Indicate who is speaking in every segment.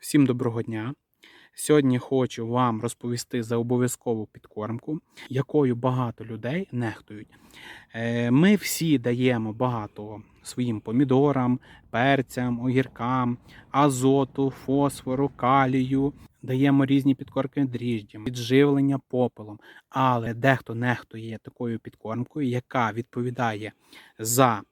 Speaker 1: Всім доброго дня! Сьогодні хочу вам розповісти за обов'язкову підкормку, якою багато людей нехтують. Е, Ми всі даємо багато своїм помідорам, перцям, огіркам, азоту, фосфору, калію. Даємо різні підкормки дріжджям, підживлення попелом. Але дехто нехтує такою підкормкою, яка відповідає за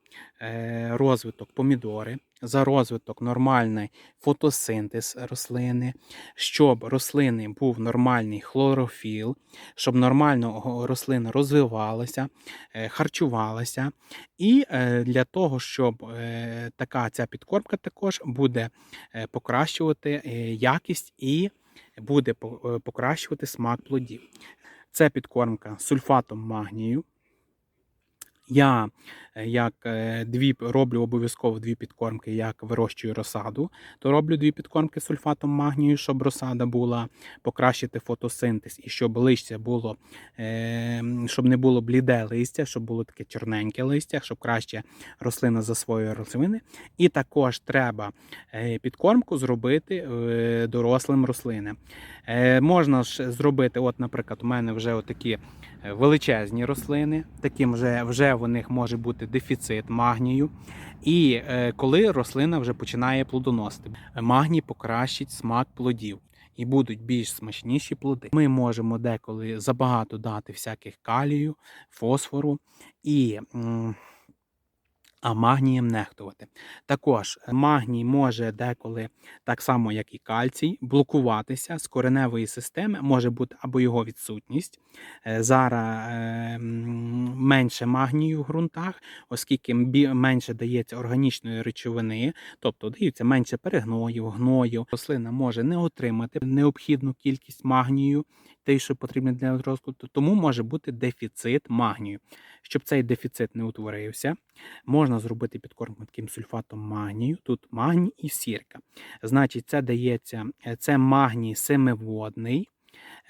Speaker 1: розвиток помідори, за розвиток нормальний фотосинтез рослини, щоб рослини був нормальний хлорофіл, щоб нормально рослина розвивалася, е, харчувалася. І е, для того, щоб е, така ця підкормка також буде е, покращувати е, якість і буде е, покращувати смак плодів. Це підкормка сульфатом магнію. Я е, як е, дві роблю обов'язково дві підкормки, як вирощую розсаду, то роблю дві підкормки сульфатом магнію, щоб розсада була покращити фотосинтез і щоб листя було, е, щоб не було бліде листя, щоб було таке чорненьке листя, щоб краще рослина засвоює рослини. І також треба е, підкормку зробити дорослим рослинам. Можна ж зробити, от, наприклад, у мене вже отакі е, величезні рослини, таким вже, вже в них може бути дефіцит магнію. І е, коли рослина вже починає плодоносити, магній покращить смак плодів. І будуть більш смачніші плоди. Ми можемо деколи забагато дати всяких калію, фосфору і а магнієм нехтувати. Також е, магній може деколи, так само як і кальцій, блокуватися з кореневої системи, може бути або його відсутність. Е, Зараз е, менше магнію в ґрунтах, оскільки менше дається органічної речовини, тобто дається менше перегноїв, гною. Рослина може не отримати необхідну кількість магнію, те, що потрібне для розкладу, тому може бути дефіцит магнію. Щоб цей дефіцит не утворився, можна зробити підкормку таким сульфатом магнію. Тут магній і сірка. Значить, це дається е, це магній семиводний.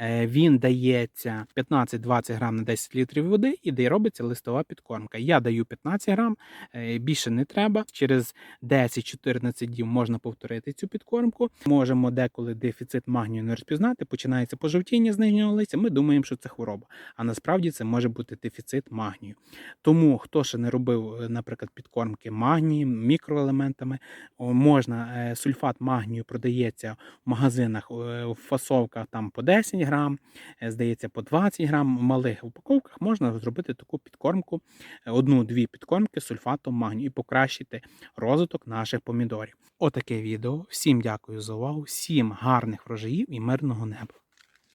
Speaker 1: Е, Він дається 15-20 грам на 10 літрів води і де робиться листова підкормка. Я даю 15 грам, е, більше не треба. Через 10-14 днів можна повторити цю підкормку. Можемо деколи дефіцит магнію не розпізнати, починається пожовтіння з нижнього листя. Ми думаємо, що це хвороба. А насправді це може бути дефіцит магнію. Тому хто ще не робив, е, наприклад, підкормки магнієм, мікроелементами, можна сульфат магнію продається в магазинах в фасовках там по 10 грам, е, здається, по 20 грам. В малих упаковках можна зробити таку підкормку, е, одну-дві підкормки з сульфатом магнію і покращити розвиток наших помідорів. Отаке відео. Всім дякую за увагу, всім гарних врожаїв і мирного неба.